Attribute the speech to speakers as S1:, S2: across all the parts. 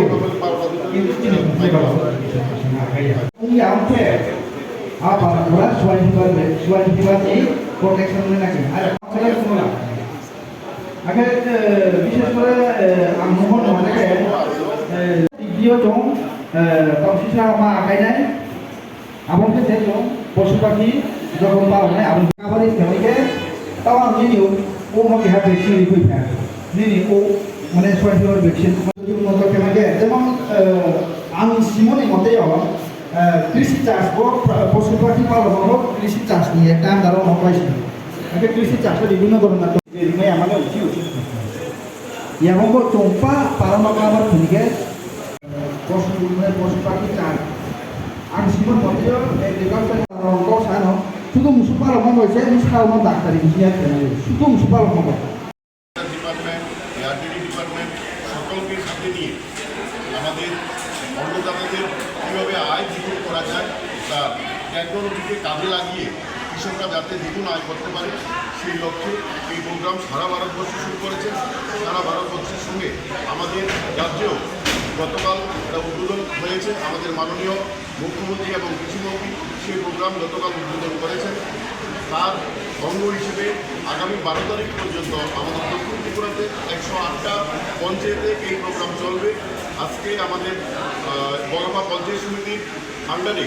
S1: আগাই কিন্তু তিনি উনি আমাকে আবার ওরা সোয়াইন করবে সোয়াইন দিবার এই প্রোটেকশন নাকি? আর আপনাদের শোনা আগে বিশেষ করে মোহন অনেকে দ্বিতীয় জন কম্পিটিশন আমার আগাই নাই। আমাকে দেখলাম পশু মানে সোয়াইন ভ্যাকসিন সিমনি মতেই কৃষি চাষ হোক পশু পাখি পালন হোক কৃষি চাষ নিয়ে একটা মত পাইছি একটা কৃষি চাষের বিভিন্ন ধরনের আমাদের উচিত এবং চম্পা পালন আমার ভূমিকে পশু পশু পাখি চাষ। siya mo sa mo daktari, siya ka na yun, sudo mo supalo mo mo.
S2: Department এয়ারটেলি department সকলকে সাথে নিয়ে আমাদের অন্নদাতাদের কীভাবে আয় দ্বিগুণ করা যায় তা টেকনোলজিকে কাজে লাগিয়ে কৃষকরা যাতে দ্বিগুণ আয় করতে পারে, সেই লক্ষ্যে এই প্রোগ্রাম সারা ভারতবর্ষে শুরু করেছে। সারা ভারতবর্ষের সঙ্গে আমাদের রাজ্যেও গতকাল উদ্বোধন হয়েছে। আমাদের মাননীয় মুখ্যমন্ত্রী এবং কৃষিমন্ত্রী সেই প্রোগ্রাম গতকাল উদ্বোধন করেছেন। তার অঙ্গ হিসেবে আগামী বারো তারিখ পর্যন্ত আমাদের দক্ষিণ ত্রিপুরাতে একশো আটটা পঞ্চায়েতে এই প্রোগ্রাম চলবে। আজকে আমাদের বগাপা পঞ্চায়েত সমিতির আন্ডারে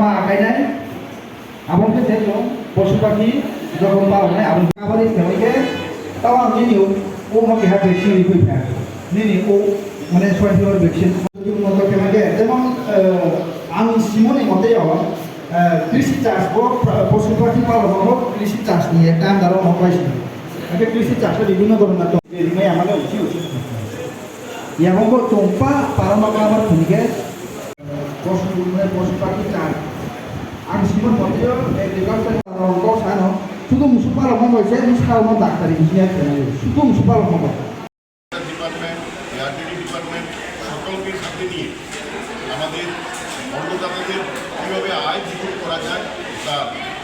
S1: মা আগাইনাই আবনকে যেজন পশু পাখি যখন পাওয়া আবন কাবারি ফ্যামিলিকে তাও আমি নিও, ও মকে হ্যাঁ ভ্যাকসিন রিকুইফা নিনি ও মানে সোয়াইন ফিভার ভ্যাকসিন মতো ফ্যামিলিকে যেমন আমি সিমনি মতেই কৃষি চাষ হোক, পশু পাখি পালন হোক, কৃষি চাষ নিয়ে একটা আমরা মত পাইছি একটা কৃষি চাষের বিভিন্ন ধরনের রিমাই আমাদের উচিত। উচিত চম্পা পালন আমার ভূমিকে মানে পশু পাখি siya mo sa mo daktari, siya ka na yun, sudo mo supalo mo mo.
S2: Department এয়ারটেলি department সকলকে সাথে নিয়ে আমাদের অন্নদাতাদের কীভাবে আয় দ্বিগুণ করা যায় তা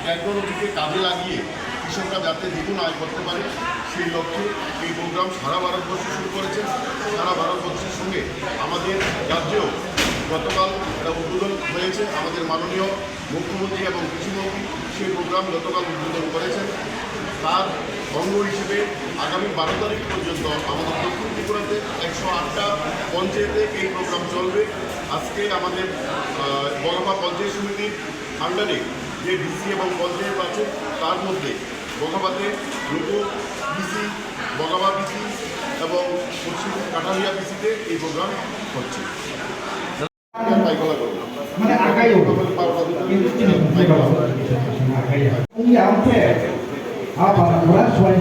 S2: টেকনোলজিকে কাজে লাগিয়ে কৃষকরা যাতে দ্বিগুণ আয় করতে পারে সেই লক্ষ্যে এই প্রোগ্রাম সারা ভারতবর্ষে শুরু করেছে। সারা ভারতবর্ষের সঙ্গে আমাদের রাজ্যেও গতকাল এটা উদ্বোধন হয়েছে আমাদের মাননীয় মুখ্যমন্ত্রী এবং কৃষিমন্ত্রী সেই প্রোগ্রাম গতকাল উদ্বোধন করেছেন। তার অঙ্গ হিসেবে আগামী বারো তারিখ পর্যন্ত আমাদের দক্ষিণ ত্রিপুরাতে একশো আটটা পঞ্চায়েতে এই প্রোগ্রাম চলবে। আজকে আমাদের বগাপা পঞ্চায়েত সমিতির আন্ডারে যে ডিসি এবং পঞ্চায়েত আছে, তার মধ্যে বগাপাতে রূপো বিসি বগাবা বিসি এবং পশ্চিম কাঠালিয়া বিসিতে এই প্রোগ্রাম হচ্ছে।
S1: মানে আগাই কিন্তু আগাই apa orang suai